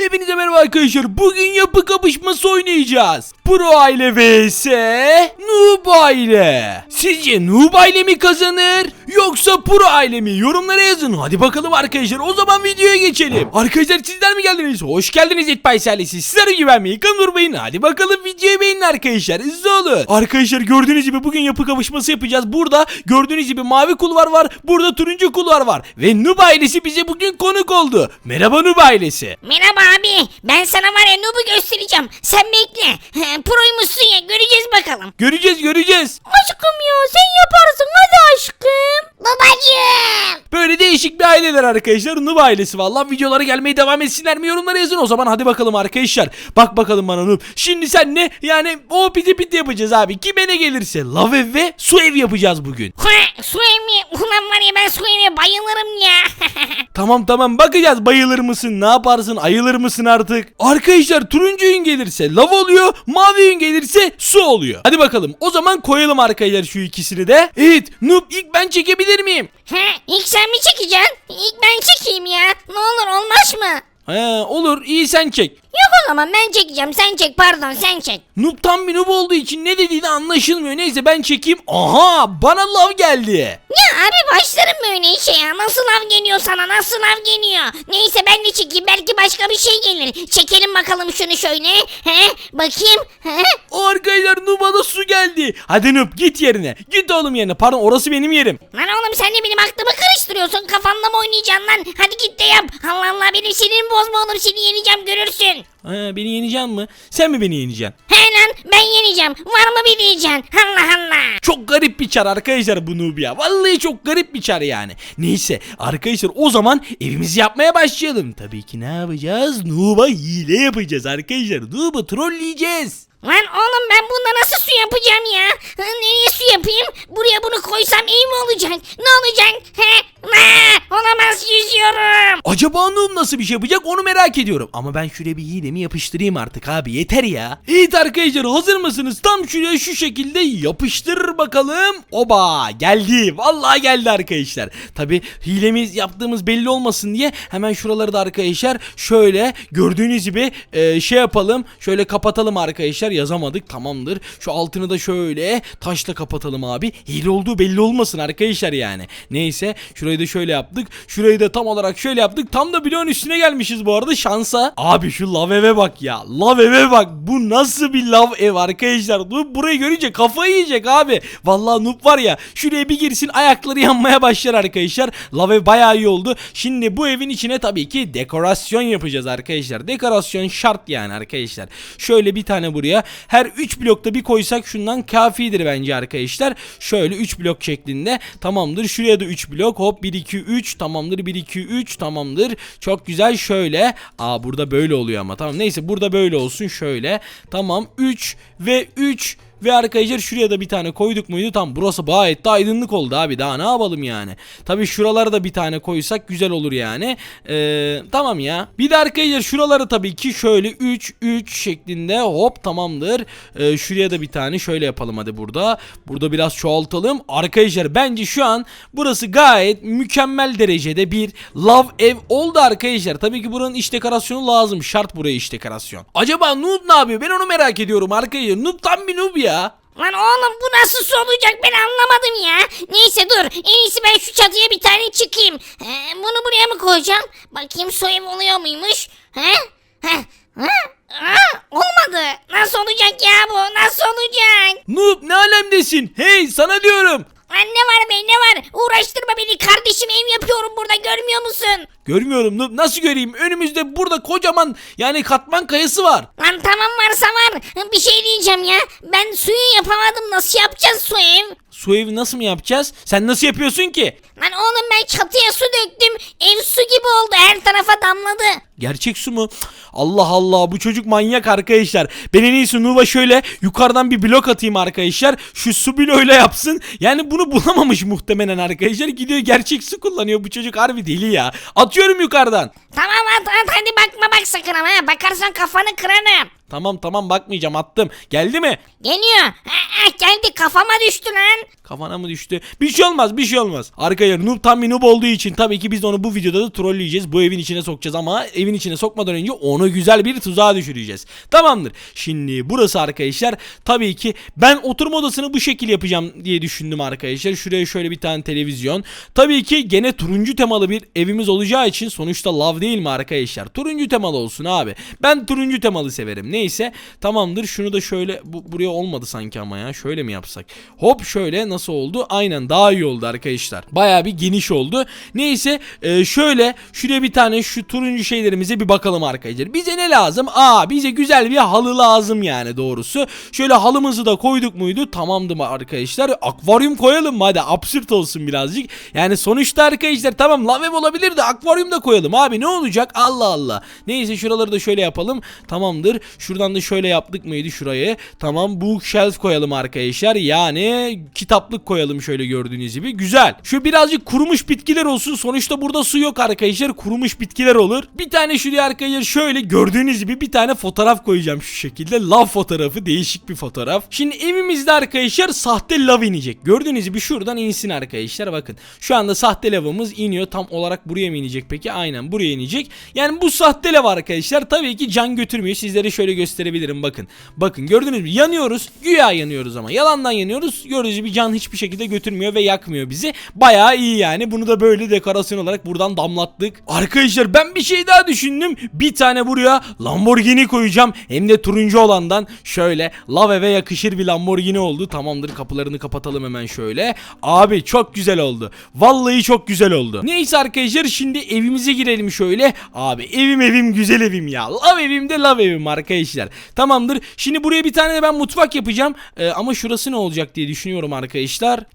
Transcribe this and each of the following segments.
Hepinize merhaba arkadaşlar. Bugün yapı kapışması oynayacağız. Pro aile vs Noob aile. Sizce Noob aile mi kazanır yoksa Pro aile mi? Yorumlara yazın. Hadi bakalım arkadaşlar. O zaman videoya geçelim. Arkadaşlar sizler mi geldiniz? Hoş geldiniz İtbay ailesi. Sizler gibi beğenmeyi kan durmayın. Hadi bakalım videoyu beğenin arkadaşlar. Hızlı olun. Arkadaşlar gördüğünüz gibi bugün yapı kapışması yapacağız. Burada gördüğünüz gibi mavi kulvar var. Burada turuncu kulvar var. Ve Noob ailesi bize bugün konuk oldu. Merhaba Noob ailesi. Merhaba abi. Ben sana var ya Nub'u göstereceğim. Sen bekle. Proymuşsun ya. Göreceğiz bakalım. Göreceğiz göreceğiz. Aşkım ya sen yaparsın hadi aşkım. Babacığım. Böyle değişik bir aileler arkadaşlar. Noob ailesi vallahi videoları gelmeye devam etsinler mi yorumlara yazın o zaman hadi bakalım arkadaşlar. Bak bakalım bana Noob. Şimdi sen ne yani o piti piti yapacağız abi. Kime ne gelirse lav ev ve su ev yapacağız bugün. Su evi. Ulan var ya ben su evine bayılırım ya. Tamam tamam bakacağız bayılır mısın ne yaparsın ayılır mısın artık. Arkadaşlar turuncu yün gelirse lav oluyor mavi yün gelirse su oluyor. Hadi bakalım o zaman koyalım arkadaşlar şu ikisini de. Evet Noob ilk ben çekebilir miyim? Ha, ilk sen mi çekeceksin? İlk ben çekeyim ya. Ne olur olmaz mı? He olur iyi sen çek. Yok o zaman ben çekeceğim. Sen çek pardon sen çek. Noob tam bir noob olduğu için ne dediğini anlaşılmıyor. Neyse ben çekeyim. Aha bana lav geldi. Ya abi başlarım böyle işe ya. Nasıl av geliyor sana? Nasıl av geliyor? Neyse ben de çekeyim. Belki başka bir şey gelir. Çekelim bakalım şunu şöyle. He? Bakayım. He? Arkadaşlar Noob'a da su geldi. Hadi Noob git yerine. Git oğlum yerine. Pardon orası benim yerim. Lan oğlum sen de benim aklımı karıştırıyorsun. Kafamla mı oynayacaksın lan? Hadi git de yap. Allah Allah benim sinirimi bozma olur. Seni yeneceğim görürsün. Ha, beni yeneceksin mi? Sen mi beni yeneceksin? He lan ben yeneceğim. Var mı bir diyeceksin? Allah Allah. Çok garip bir çar arkadaşlar bu Noob ya. Vallahi çok garip bir çar yani. Neyse arkadaşlar o zaman evimizi yapmaya başlayalım. Tabii ki ne yapacağız? Noob'a hile yapacağız arkadaşlar. Noob'u trolleyeceğiz. Lan oğlum ben bunda nasıl su yapacağım ya? Nereye su yapayım? Buraya bunu koysam iyi mi olacak? Ne olacak? He? Olamaz yüzüyorum. Acaba Noob nasıl bir şey yapacak onu merak ediyorum. Ama ben şuraya bir hilemi yapıştırayım artık abi yeter ya. Evet arkadaşlar hazır mısınız? Tam şuraya şu şekilde yapıştır bakalım. Oba geldi. Vallahi geldi arkadaşlar. Tabi hilemiz yaptığımız belli olmasın diye hemen şuraları da arkadaşlar şöyle gördüğünüz gibi e, şey yapalım. Şöyle kapatalım arkadaşlar yazamadık tamamdır. Şu altını da şöyle taşla kapatalım abi. Hile olduğu belli olmasın arkadaşlar yani. Neyse şurayı da şöyle yaptık. Şurayı da tam olarak şöyle yaptık. Tam da bloğun üstüne gelmişiz bu arada şansa. Abi şu lav eve bak ya. Lav eve bak. Bu nasıl bir lav ev arkadaşlar. Noob burayı görünce kafayı yiyecek abi. Vallahi Noob var ya şuraya bir girsin ayakları yanmaya başlar arkadaşlar. Lav ev bayağı iyi oldu. Şimdi bu evin içine tabii ki dekorasyon yapacağız arkadaşlar. Dekorasyon şart yani arkadaşlar. Şöyle bir tane buraya. Her 3 blokta bir koysak şundan kafidir bence arkadaşlar. Şöyle 3 blok şeklinde. Tamamdır. Şuraya da 3 blok. Hop 1 2 3 tamamdır. 1 2 3 tamamdır. Çok güzel şöyle. Aa burada böyle oluyor ama tamam. Neyse burada böyle olsun şöyle. Tamam 3 ve 3 ve arkadaşlar şuraya da bir tane koyduk muydu? Tam burası gayet de aydınlık oldu abi. Daha ne yapalım yani? Tabi şuralara da bir tane koysak güzel olur yani. Ee, tamam ya. Bir de arkadaşlar şuraları tabii ki şöyle 3 3 şeklinde hop tamamdır. Ee, şuraya da bir tane şöyle yapalım hadi burada. Burada biraz çoğaltalım. Arkadaşlar bence şu an burası gayet mükemmel derecede bir love ev oldu arkadaşlar. Tabii ki buranın iş dekorasyonu lazım. Şart buraya iş dekorasyon. Acaba Noob ne yapıyor? Ben onu merak ediyorum arkadaşlar. Noob tam bir noob ya. Lan oğlum bu nasıl su olacak ben anlamadım ya. Neyse dur en iyisi ben şu çatıya bir tane çıkayım. Ee, bunu buraya mı koyacağım? Bakayım su ev oluyor muymuş? He? He? Ha? Aa, olmadı. Nasıl olacak ya bu? Nasıl olacak? Noob ne alemdesin? Hey sana diyorum. Lan ne var ne var? Uğraştırma beni kardeşim ev yapıyorum burada görmüyor musun? Görmüyorum. Nasıl göreyim? Önümüzde burada kocaman yani katman kayası var. Lan tamam varsa var. Bir şey diyeceğim ya. Ben suyu yapamadım. Nasıl yapacağız su ev? Su evi nasıl mı yapacağız? Sen nasıl yapıyorsun ki? Lan oğlum ben çatıya su döktüm. Ev su gibi oldu. Her tarafa damladı. Gerçek su mu? Allah Allah bu çocuk manyak arkadaşlar. Ben en iyisi Nuva şöyle yukarıdan bir blok atayım arkadaşlar. Şu su bloğuyla yapsın. Yani bunu bulamamış muhtemelen arkadaşlar. Gidiyor gerçek su kullanıyor. Bu çocuk harbi deli ya. Atıyorum yukarıdan. Tamam at at hadi bakma bak sakın ama ha. Bakarsan kafanı kırarım. Tamam tamam bakmayacağım attım. Geldi mi? Geliyor. Ha, ha, kafama düştü lan. Kafana mı düştü? Bir şey olmaz bir şey olmaz. Arkadaşlar noob tam bir noob olduğu için tabii ki biz onu bu videoda da trolleyeceğiz. Bu evin içine sokacağız ama evin içine sokmadan önce onu güzel bir tuzağa düşüreceğiz. Tamamdır. Şimdi burası arkadaşlar tabii ki ben oturma odasını bu şekil yapacağım diye düşündüm arkadaşlar. Şuraya şöyle bir tane televizyon. Tabii ki gene turuncu temalı bir evimiz olacağı için sonuçta love değil mi arkadaşlar? Turuncu temalı olsun abi. Ben turuncu temalı severim. Neyse tamamdır. Şunu da şöyle bu, buraya olmadı sanki ama ya. Şöyle mi yapsak? Hop şöyle nasıl oldu? Aynen daha iyi oldu arkadaşlar. Baya bir geniş oldu. Neyse e, şöyle şuraya bir tane şu turuncu şeylerimize bir bakalım arkadaşlar. Bize ne lazım? Aa bize güzel bir halı lazım yani doğrusu. Şöyle halımızı da koyduk muydu? Tamamdı mı arkadaşlar? Akvaryum koyalım mı? Hadi absürt olsun birazcık. Yani sonuçta arkadaşlar tamam lav olabilir de akvaryum da koyalım abi ne olacak? Allah Allah. Neyse şuraları da şöyle yapalım. Tamamdır. Şuradan da şöyle yaptık mıydı şurayı? Tamam bookshelf koyalım arkadaşlar. Yani kitaplık koyalım şöyle gördüğünüz gibi. Güzel. Şu birazcık kurumuş bitkiler olsun. Sonuçta burada su yok arkadaşlar. Kurumuş bitkiler olur. Bir tane şuraya arkadaşlar şöyle gördüğünüz gibi bir tane fotoğraf koyacağım şu şekilde. Lav fotoğrafı. Değişik bir fotoğraf. Şimdi evimizde arkadaşlar sahte lav inecek. Gördüğünüz gibi şuradan insin arkadaşlar. Bakın. Şu anda sahte lavımız iniyor. Tam olarak buraya mı inecek peki? Aynen buraya inecek. Yani bu sahte lav arkadaşlar tabii ki can götürmüyor. Sizlere şöyle gösterebilirim bakın. Bakın gördünüz mü? Yanıyoruz. Güya yanıyoruz ama. Yalandan yanıyoruz. Gördüğünüz gibi can hiçbir şekilde götürmüyor ve yakmıyor bizi. Bayağı iyi yani. Bunu da böyle dekorasyon olarak buradan damlattık. Arkadaşlar ben bir şey daha düşündüm. Bir tane buraya Lamborghini koyacağım. Hem de turuncu olandan. Şöyle lav eve yakışır bir Lamborghini oldu. Tamamdır kapılarını kapatalım hemen şöyle. Abi çok güzel oldu. Vallahi çok güzel oldu. Neyse arkadaşlar şimdi evimize girelim şöyle. Abi evim evim güzel evim ya. Lav evim de lav evim arkadaşlar. Tamamdır. Şimdi buraya bir tane de ben mutfak yapacağım. Ee, ama şurası ne olacak diye düşünüyorum arkadaşlar.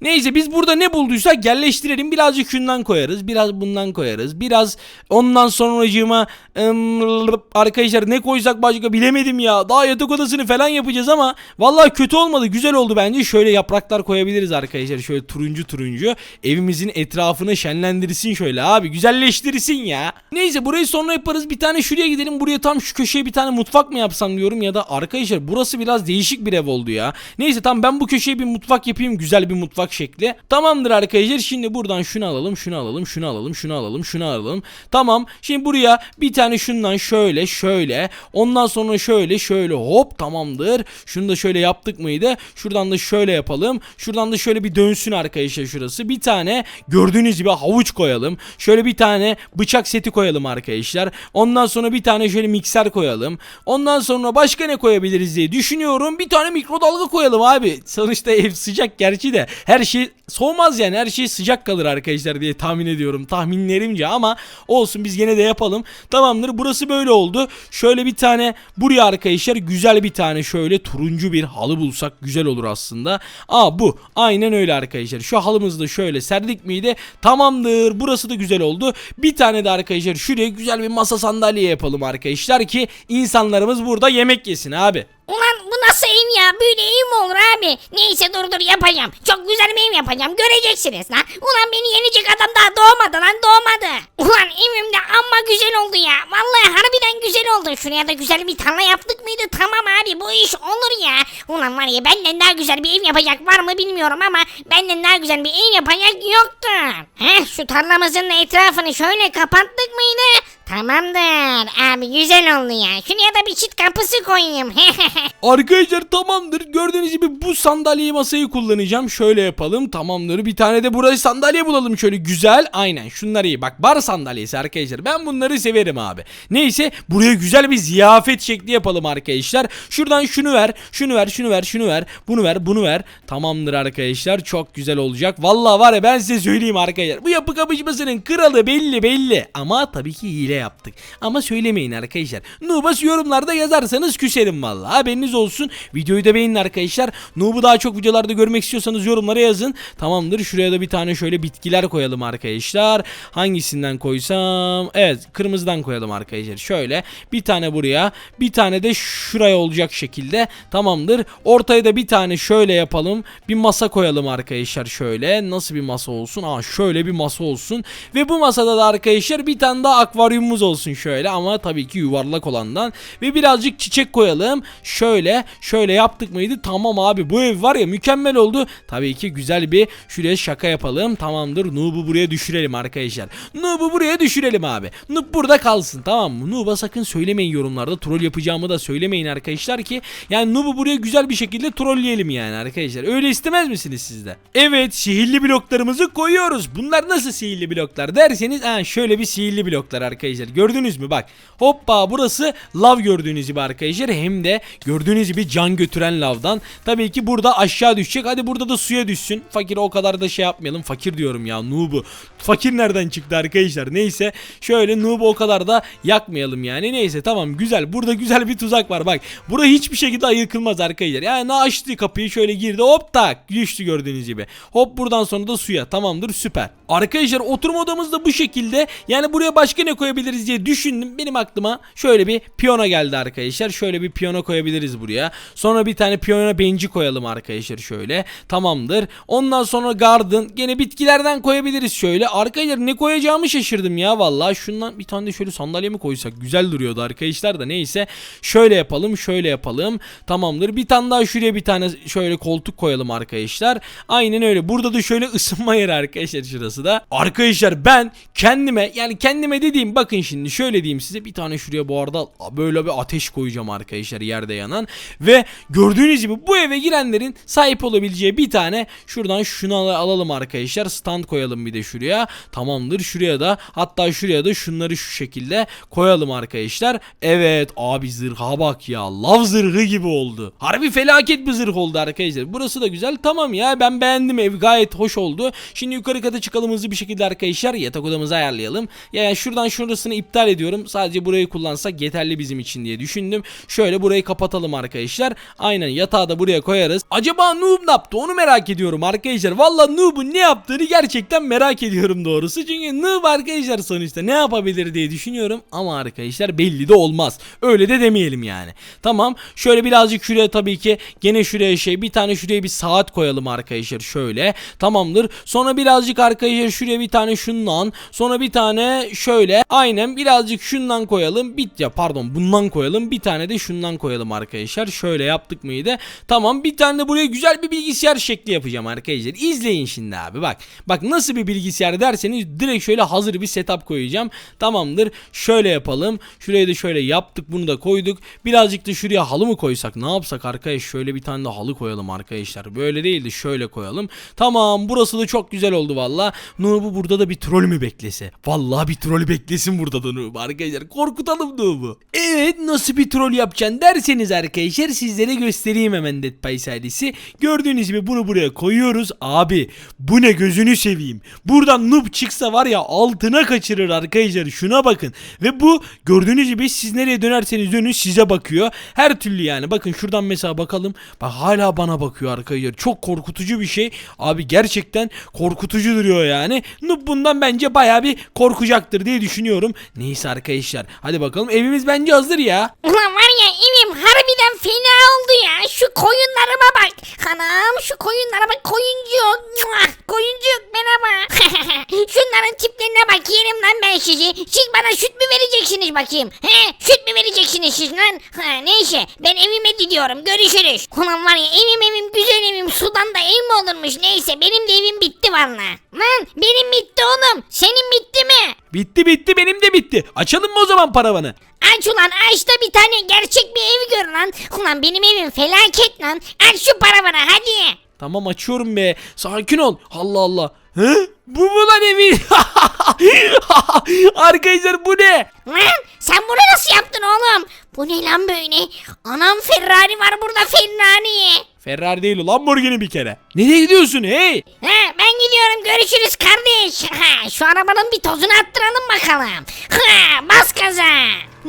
Neyse biz burada ne bulduysak yerleştirelim. Birazcık şundan koyarız. Biraz bundan koyarız. Biraz ondan sonracığıma ım, arkadaşlar ne koysak başka bilemedim ya. Daha yatak odasını falan yapacağız ama vallahi kötü olmadı. Güzel oldu bence. Şöyle yapraklar koyabiliriz arkadaşlar. Şöyle turuncu turuncu. Evimizin etrafını şenlendirsin şöyle abi. Güzelleştirsin ya. Neyse burayı sonra yaparız. Bir tane şuraya gidelim. Buraya tam şu köşeye bir tane mutfak mı yapsam diyorum ya da arkadaşlar burası biraz değişik bir ev oldu ya. Neyse tamam ben bu köşeye bir mutfak yapayım. Güzel bir mutfak şekli. Tamamdır arkadaşlar. Şimdi buradan şunu alalım, şunu alalım, şunu alalım, şunu alalım, şunu alalım. Tamam. Şimdi buraya bir tane şundan şöyle, şöyle. Ondan sonra şöyle, şöyle hop tamamdır. Şunu da şöyle yaptık mıydı? Şuradan da şöyle yapalım. Şuradan da şöyle bir dönsün arkadaşlar şurası. Bir tane gördüğünüz gibi havuç koyalım. Şöyle bir tane bıçak seti koyalım arkadaşlar. Ondan sonra bir tane şöyle mikser koyalım. Ondan sonra başka ne koyabiliriz diye düşünüyorum. Bir tane mikrodalga koyalım abi. Sonuçta ev sıcak gerçi de her şey soğumaz yani her şey sıcak kalır arkadaşlar diye tahmin ediyorum. Tahminlerimce ama olsun biz gene de yapalım. Tamamdır burası böyle oldu. Şöyle bir tane buraya arkadaşlar güzel bir tane şöyle turuncu bir halı bulsak güzel olur aslında. Aa bu aynen öyle arkadaşlar. Şu halımızı da şöyle serdik miydi? Tamamdır burası da güzel oldu. Bir tane de arkadaşlar şuraya güzel bir masa sandalye yapalım arkadaşlar ki insanlarımız burada yemek yesin abi. Ulan bu nasıl ev ya? Böyle ev mi olur abi? Neyse dur dur yapacağım. Çok güzel bir ev yapacağım. Göreceksiniz lan. Ulan beni yenecek adam daha doğmadı lan doğmadı. Ulan evim de amma güzel oldu ya. Vallahi harbiden güzel oldu. Şuraya da güzel bir tarla yaptık mıydı? Tamam abi bu iş olur ya. Ulan var ya benden daha güzel bir ev yapacak var mı bilmiyorum ama benden daha güzel bir ev yapacak yoktur. Heh şu tarlamızın etrafını şöyle kapattık mıydı? Tamamdır. Abi güzel oldu ya. Şuraya da bir çift kapısı koyayım. Arkadaşlar tamamdır. Gördüğünüz gibi bu sandalyeyi masayı kullanacağım. Şöyle yapalım. Tamamdır. Bir tane de buraya sandalye bulalım şöyle güzel. Aynen şunları iyi. Bak bar sandalyesi arkadaşlar. Ben bunları severim abi. Neyse buraya güzel bir ziyafet şekli yapalım arkadaşlar. Şuradan şunu ver. Şunu ver. Şunu ver. Şunu ver. Bunu ver. Bunu ver. Tamamdır arkadaşlar. Çok güzel olacak. Vallahi var ya ben size söyleyeyim arkadaşlar. Bu yapı kapışmasının kralı belli belli. Ama tabii ki hile yaptık. Ama söylemeyin arkadaşlar. Nubas yorumlarda yazarsanız küserim vallahi. Haberiniz olsun. Videoyu da beğenin arkadaşlar. Nub'u daha çok videolarda görmek istiyorsanız yorumlara yazın. Tamamdır. Şuraya da bir tane şöyle bitkiler koyalım arkadaşlar. Hangisinden koysam? Evet kırmızıdan koyalım arkadaşlar. Şöyle bir tane buraya, bir tane de şuraya olacak şekilde. Tamamdır. Ortaya da bir tane şöyle yapalım. Bir masa koyalım arkadaşlar şöyle. Nasıl bir masa olsun? Aa şöyle bir masa olsun. Ve bu masada da arkadaşlar bir tane daha akvaryumumuz olsun şöyle ama tabii ki yuvarlak olandan. Ve birazcık çiçek koyalım. Şöyle, şöyle yaptık mıydı? Tamam abi bu ev var ya mükemmel oldu. Tabii ki güzel bir şuraya şaka yapalım. Tamamdır. Noob'u buraya düşürelim arkadaşlar. Noob'u buraya düşürelim abi. Noob burada kalsın tamam mı? Noob'a sakın söylemeyin yorumlarda. Troll yapacağımı da söylemeyin arkadaşlar ki. Yani Noob'u buraya güzel bir şekilde trolleyelim yani arkadaşlar. Öyle istemez misiniz siz de? Evet sihirli bloklarımızı koyuyoruz. Bunlar nasıl sihirli bloklar derseniz ha, şöyle bir sihirli bloklar arkadaşlar. Gördünüz mü bak. Hoppa burası lav gördüğünüz gibi arkadaşlar. Hem de gördüğünüz gibi can götüren lavdan. Tabii ki burada aşağı düşecek. Hadi burada da suya düşsün. Fakir o kadar da şey yapmayalım. Fakir diyorum ya noob'u. Fakir nereden çıktı arkadaşlar? Neyse şöyle noob'u o kadar da yakmayalım yani. Neyse tamam güzel. Burada güzel bir tuzak var bak. Bura hiçbir şekilde ayıkılmaz arkadaşlar. Yani açtı kapıyı şöyle girdi hop tak düştü gördüğünüz gibi. Hop buradan sonra da suya tamamdır süper. Arkadaşlar oturma odamız da bu şekilde. Yani buraya başka ne koyabiliriz diye düşündüm. Benim aklıma şöyle bir piyano geldi arkadaşlar. Şöyle bir piyano koyabiliriz buraya. Sonra bir tane piyano benci koyalım arkadaşlar şöyle. Tamamdır. Ondan sonra garden. Gene bitkilerden koyabiliriz şöyle. Arkadaşlar ne koyacağımı şaşırdım ya vallahi. Şundan bir tane de şöyle sandalye mi koysak? Güzel duruyordu arkadaşlar da neyse. Şöyle yapalım şöyle yapalım. Tamamdır. Bir tane daha şuraya bir tane şöyle koltuk koyalım arkadaşlar. Aynen öyle. Burada da şöyle ısınma yeri arkadaşlar şurası da. Arkadaşlar ben kendime yani kendime dediğim bakın şimdi şöyle diyeyim size bir tane şuraya bu arada böyle bir ateş koyacağım arkadaşlar yerde yanan ve gördüğünüz gibi bu eve girenlerin sahip olabileceği bir tane şuradan şunu al- alalım arkadaşlar stand koyalım bir de şuraya. Tamamdır şuraya da hatta şuraya da şunları şu şekilde koyalım arkadaşlar. Evet abi zırha bak ya lav zırhı gibi oldu. Harbi felaket bir zırh oldu arkadaşlar. Burası da güzel. Tamam ya ben beğendim ev gayet hoş oldu. Şimdi yukarı kata çıkalım hızlı bir şekilde arkadaşlar. Yatak odamızı ayarlayalım. Yani şuradan şurasını iptal ediyorum. Sadece burayı kullansak yeterli bizim için diye düşündüm. Şöyle burayı kapatalım arkadaşlar. Aynen yatağı da buraya koyarız. Acaba Noob ne yaptı? Onu merak ediyorum arkadaşlar. Valla Noob'un ne yaptığını gerçekten merak ediyorum doğrusu. Çünkü Noob arkadaşlar sonuçta ne yapabilir diye düşünüyorum. Ama arkadaşlar belli de olmaz. Öyle de demeyelim yani. Tamam şöyle birazcık şuraya tabii ki gene şuraya şey bir tane şuraya bir saat koyalım arkadaşlar şöyle. Tamamdır. Sonra birazcık arkadaşlar şuraya bir tane şundan sonra bir tane şöyle aynen birazcık şundan koyalım bit ya pardon bundan koyalım bir tane de şundan koyalım arkadaşlar. Şöyle yaptık mıydı tamam bir tane de buraya güzel bir bilgisayar şekli yapacağım arkadaşlar. İzleyin şimdi abi bak. Bak nasıl bir bilgisayar derseniz direkt şöyle hazır bir setup koyacağım. Tamamdır şöyle yapalım. Şuraya da şöyle yaptık bunu da koyduk. Birazcık da şuraya halı mı koysak ne yapsak arkadaş? Şöyle bir tane de halı koyalım arkadaşlar. Böyle değil de şöyle koyalım. Tamam burası da çok güzel oldu valla Nurbu burada da bir troll mü beklese? Vallahi bir troll beklesin burada da Nurbu arkadaşlar? Korkutalım Nurbu evet nasıl bir troll yapacaksın derseniz arkadaşlar sizlere göstereyim hemen Dead Pies gördüğünüz gibi bunu buraya koyuyoruz. Abi bu ne gözünü seveyim. Buradan noob çıksa var ya altına kaçırır arkadaşlar. Şuna bakın. Ve bu gördüğünüz gibi siz nereye dönerseniz dönün size bakıyor. Her türlü yani. Bakın şuradan mesela bakalım. Bak hala bana bakıyor arkadaşlar. Çok korkutucu bir şey. Abi gerçekten korkutucu duruyor yani. Noob bundan bence baya bir korkacaktır diye düşünüyorum neyse arkadaşlar hadi bakalım evimiz bence hazır ya Ulan var ya evim harbiden fena oldu ya. Şu koyunlarıma bak. Anam şu koyunlara bak koyuncuk. Muah, Koyuncuk merhaba. Şunların tiplerine bak yerim lan ben sizi. Siz bana süt mü vereceksiniz bakayım? He süt mü vereceksiniz siz lan? Ha, neyse ben evime gidiyorum görüşürüz. Ulan var ya evim evim güzel evim sudan da ev mi olurmuş neyse benim de evim bitti valla. Lan benim bitti oğlum senin bitti mi? Bitti bitti benim de bitti açalım mı o zaman paravanı Aç ulan aç da bir tane gerçek bir ev gör lan. Ulan benim evim felaket lan. Aç şu paravanı hadi. Tamam açıyorum be. Sakin ol. Allah Allah. He? Bu mu lan evi? Arkadaşlar bu ne? Lan sen bunu nasıl yaptın oğlum? Bu ne lan böyle? Anam Ferrari var burada Ferrari. Ferrari değil o Lamborghini bir kere. Nereye gidiyorsun hey? Ben gidiyorum görüşürüz kardeş. Ha, şu arabanın bir tozunu attıralım bakalım. Ha, bas gaza.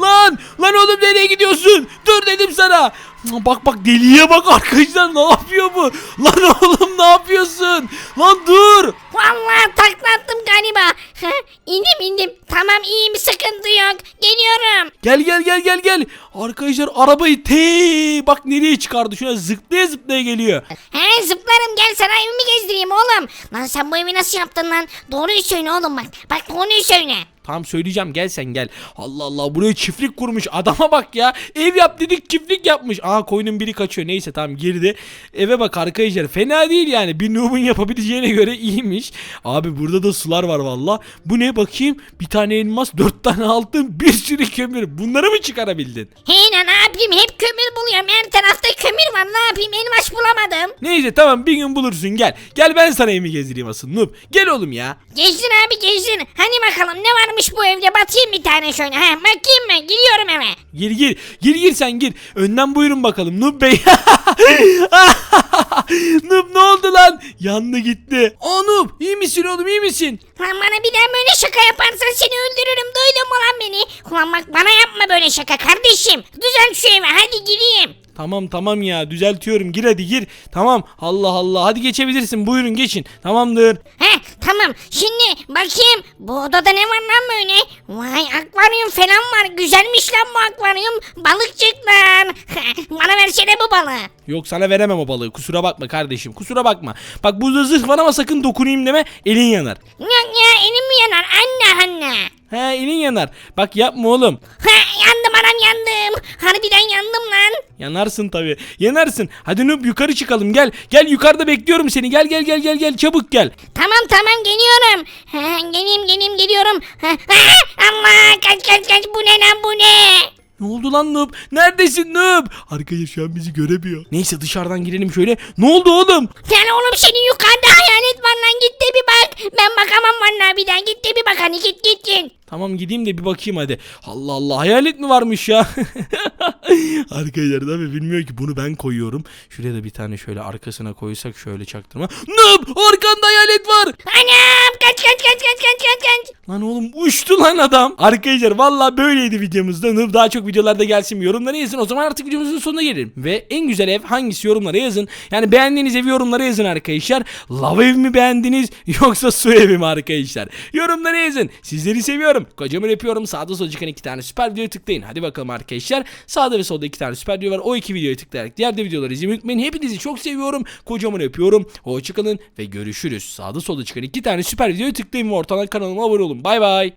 Lan lan oğlum nereye gidiyorsun? Dur dedim sana. Bak bak deliye bak arkadaşlar ne yapıyor bu? Lan oğlum ne yapıyorsun? Lan dur. Vallahi taklattım galiba. indim indim. Tamam iyiyim sıkıntı yok. Geliyorum. Gel gel gel gel gel. Arkadaşlar arabayı te bak nereye çıkardı? Şuna zıplaya zıplaya geliyor. He zıplarım gel sana evimi gezdireyim oğlum. Lan sen bu evi nasıl yaptın lan? Doğruyu söyle oğlum bak. Bak doğruyu söyle. Tamam söyleyeceğim gel sen gel. Allah Allah buraya çiftlik kurmuş adama bak ya. Ev yap dedik çiftlik yapmış. Aa koyunun biri kaçıyor neyse tamam girdi. Eve bak arkadaşlar fena değil yani. Bir noob'un yapabileceğine göre iyiymiş. Abi burada da sular var valla. Bu ne bakayım? Bir tane elmas, dört tane altın, bir sürü kömür. Bunları mı çıkarabildin? He lan ne yapayım hep kömür buluyorum. Her tarafta kömür var ne yapayım elmas bulamadım. Neyse tamam bir gün bulursun gel. Gel ben sana evimi gezdireyim asıl noob. Gel oğlum ya. Gezdir abi gezdir. Hani bakalım ne varmış bu evde batayım bir tane şöyle. Ha bakayım mı? Gidiyorum eve. Gir gir. Gir gir sen gir. Önden buyurun bakalım Noob Bey. Noob ne oldu lan? Yandı gitti. Aa Noob iyi misin oğlum iyi misin? Lan bana bir daha böyle şaka yaparsan seni öldürürüm. Duydun mu lan beni? Ulan bak bana yapma böyle şaka kardeşim. Düzelt şu eve hadi gireyim. Tamam tamam ya düzeltiyorum gir hadi gir. Tamam Allah Allah hadi geçebilirsin buyurun geçin. Tamamdır. He tamam şimdi bakayım bu odada ne var lan böyle? Vay akvaryum falan var güzelmiş lan bu akvaryum. Balıkçıklar. bana versene bu balığı. Yok sana veremem o balığı kusura bakma kardeşim kusura bakma. Bak burada zırh var ama sakın dokunayım deme elin yanar. Yok ya elim mi yanar anne anne. He elin yanar. Bak yapma oğlum. Ha yandım anam yandım. Harbiden yandım lan. Yanarsın tabi. Yanarsın. Hadi Noob yukarı çıkalım gel. Gel yukarıda bekliyorum seni. Gel gel gel gel gel çabuk gel. Tamam tamam geliyorum. Ha, geleyim geleyim geliyorum. Ha, ha, Allah kaç kaç kaç bu ne lan bu ne? Ne oldu lan Noob? Neredesin Noob? Arkadaş şu an bizi göremiyor. Neyse dışarıdan girelim şöyle. Ne oldu oğlum? Sen oğlum senin yukarıda hayalet var lan git de bir bak. Ben bakamam vallahi bir daha git de bir bak hani git git git. Tamam gideyim de bir bakayım hadi. Allah Allah hayalet mi varmış ya? Arkadaşlar tabi bilmiyor ki bunu ben koyuyorum. Şuraya da bir tane şöyle arkasına koysak şöyle çaktırma. Noob arkanda hayalet var. Anam kaç kaç kaç. Lan oğlum uçtu lan adam. Arkadaşlar valla böyleydi videomuzda. Noob daha çok videolarda gelsin yorumlara yazın. O zaman artık videomuzun sonuna gelelim. Ve en güzel ev hangisi yorumlara yazın. Yani beğendiğiniz evi yorumlara yazın arkadaşlar. Lav ev mi beğendiniz yoksa su evi mi arkadaşlar? Yorumlara yazın. Sizleri seviyorum. Kocaman yapıyorum. Sağda solda çıkan iki tane süper videoya tıklayın. Hadi bakalım arkadaşlar. Sağda ve solda iki tane süper video var. O iki videoya tıklayarak diğer de videoları izlemeyi unutmayın. Hepinizi çok seviyorum. Kocaman yapıyorum. Hoşçakalın ve görüşürüz. Sağda solda çıkan iki tane süper videoya tıklayın ve ortadan kanalıma abone olun. Bye bye.